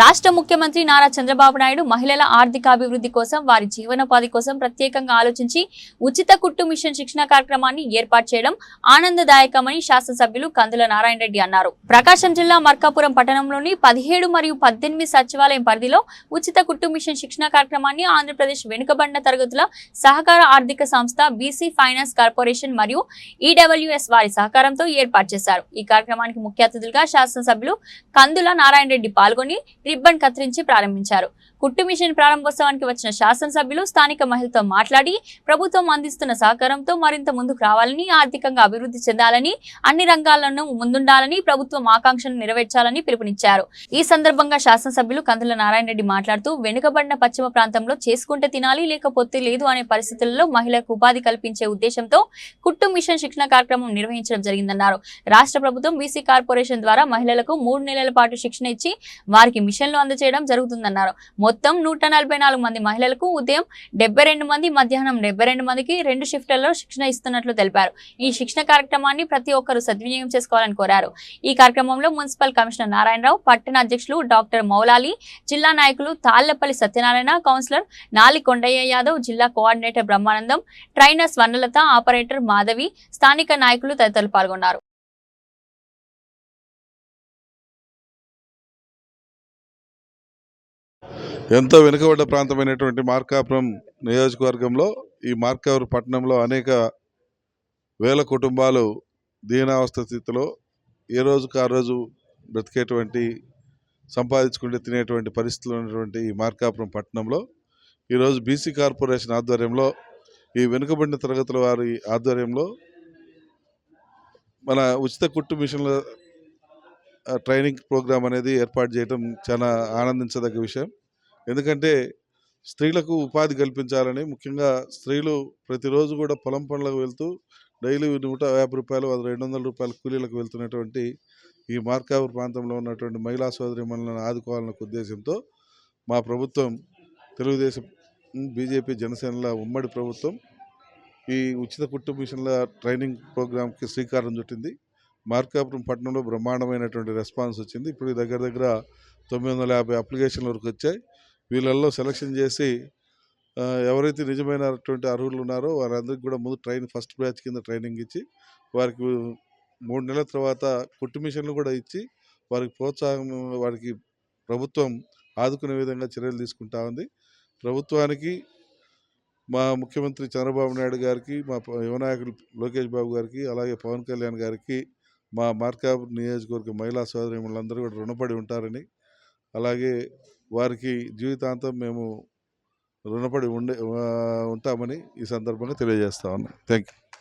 రాష్ట్ర ముఖ్యమంత్రి నారా చంద్రబాబు నాయుడు మహిళల ఆర్థికాభివృద్ధి కోసం వారి జీవనోపాధి కోసం ప్రత్యేకంగా ఆలోచించి ఉచిత కుట్టు మిషన్ శిక్షణ కార్యక్రమాన్ని ఏర్పాటు చేయడం ఆనందదాయకమని శాసనసభ్యులు కందుల నారాయణ రెడ్డి అన్నారు. ప్రకాశం జిల్లా మర్కాపురం పట్టణంలోని పదిహేడు మరియు పద్దెనిమిది సచివాలయం పరిధిలో ఉచిత కుట్టు మిషన్ శిక్షణ కార్యక్రమాన్ని ఆంధ్రప్రదేశ్ వెనుకబడిన తరగతుల సహకార ఆర్థిక సంస్థ బీసీ ఫైనాన్స్ కార్పొరేషన్ మరియు ఈడబ్ల్యూఎస్ వారి సహకారంతో ఏర్పాటు చేశారు. ఈ కార్యక్రమానికి ముఖ్య అతిథులుగా శాసనసభ్యులు కందుల నారాయణ రెడ్డి పాల్గొని రిబ్బన్ కత్తిరించి ప్రారంభించారు. కుట్టు మిషన్ ప్రారంభోత్సవానికి వచ్చిన శాసనసభ్యులు స్థానిక మహిళతో మాట్లాడి ప్రభుత్వం అందిస్తున్న సహకారంతో మరింత ముందుకు రావాలని ఆర్థికంగా అభివృద్ధి చెందాలని అన్ని రంగాలను ముందుండాలని ప్రభుత్వం ఆకాంక్షను నెరవేర్చాలని పిలుపునిచ్చారు. ఈ సందర్భంగా శాసనసభ్యులు కందుల నారాయణ రెడ్డి మాట్లాడుతూ వెనుకబడిన పశ్చిమ ప్రాంతంలో చేసుకుంటే తినాలి లేకపోతే లేదు అనే పరిస్థితుల్లో మహిళలకు ఉపాధి కల్పించే ఉద్దేశంతో కుట్టు మిషన్ శిక్షణ కార్యక్రమం నిర్వహించడం జరిగిందన్నారు. రాష్ట్ర ప్రభుత్వం బీసీ కార్పొరేషన్ ద్వారా మహిళలకు మూడు నెలల పాటు శిక్షణ ఇచ్చి వారికి మిషన్లు అందజేయడం జరుగుతుందన్నారు. మొత్తం నూట నలభై నాలుగు మంది మహిళలకు ఉదయం డెబ్బై రెండు మంది మధ్యాహ్నం డెబ్బై రెండు మందికి రెండు షిఫ్ట్లలో శిక్షణ ఇస్తున్నట్లు తెలిపారు. ఈ శిక్షణ కార్యక్రమాన్ని ప్రతి ఒక్కరూ సద్వినియోగం చేసుకోవాలని కోరారు. ఈ కార్యక్రమంలో మున్సిపల్ కమిషనర్ నారాయణరావు పట్టణ అధ్యక్షులు డాక్టర్ మౌలాలి జిల్లా నాయకులు తాళ్ళపల్లి సత్యనారాయణ కౌన్సిలర్ నాలి కొండయ్య యాదవ్ జిల్లా coordinator Brahmanandam trainer Swarnalatha operator Madhavi స్థానిక నాయకులు తదితరులు పాల్గొన్నారు. ఎంతో వెనుకబడ్డ ప్రాంతమైనటువంటి మార్కాపురం నియోజకవర్గంలో ఈ మార్కాపురం పట్టణంలో అనేక వేల కుటుంబాలు దీనావస్థ స్థితిలో ఏ రోజుకు ఆ రోజు బ్రతికేటువంటి సంపాదించుకుంటే తినేటువంటి పరిస్థితులు ఉన్నటువంటి ఈ మార్కాపురం పట్టణంలో ఈరోజు బీసీ కార్పొరేషన్ ఆధ్వర్యంలో ఈ వెనుకబడిన తరగతుల వారి ఆధ్వర్యంలో మన ఉచిత కుట్టు మిషన్ల ట్రైనింగ్ ప్రోగ్రాం అనేది ఏర్పాటు చేయడం చాలా ఆనందించదగ్గ విషయం. ఎందుకంటే స్త్రీలకు ఉపాధి కల్పించాలని ముఖ్యంగా స్త్రీలు ప్రతిరోజు కూడా పొలం పనులకు వెళ్తూ డైలీ నూట యాభై రూపాయలు అది రెండు వందల రూపాయల కూలీలకు వెళ్తున్నటువంటి ఈ మార్కాపూర్ ప్రాంతంలో ఉన్నటువంటి మహిళా సోదరి మనల్ని ఆదుకోవాలన్న ఉద్దేశంతో మా ప్రభుత్వం తెలుగుదేశం బీజేపీ జనసేనల ఉమ్మడి ప్రభుత్వం ఈ ఉచిత కుట్టు మిషన్ల ట్రైనింగ్ ప్రోగ్రాంకి శ్రీకారం చుట్టింది. మార్కాపురం పట్టణంలో బ్రహ్మాండమైనటువంటి రెస్పాన్స్ వచ్చింది. ఇప్పుడు దగ్గర దగ్గర తొమ్మిది వందల యాభై అప్లికేషన్ల వరకు వచ్చాయి. వీళ్ళల్లో సెలక్షన్ చేసి ఎవరైతే నిజమైనటువంటి అర్హులు ఉన్నారో వారందరికీ కూడా ముందు ట్రైన్ ఫస్ట్ బ్యాచ్ కింద ట్రైనింగ్ ఇచ్చి వారికి మూడు నెలల తర్వాత కుట్టు మిషన్లు కూడా ఇచ్చి వారికి ప్రోత్సాహం వారికి ప్రభుత్వం ఆదుకునే విధంగా చర్యలు తీసుకుంటా ఉంది. ప్రభుత్వానికి మా ముఖ్యమంత్రి చంద్రబాబు నాయుడు గారికి మా యువనాయకులు లోకేష్ బాబు గారికి అలాగే పవన్ కళ్యాణ్ గారికి మా మార్కాపూర్ నియోజకవర్గ మహిళా సోదరిమణులందరూ కూడా రుణపడి ఉంటారని అలాగే వారికి జీవితాంతం మేము రుణపడి ఉండే ఉంటామని ఈ సందర్భంగా తెలియజేస్తా ఉన్నాం. Thank you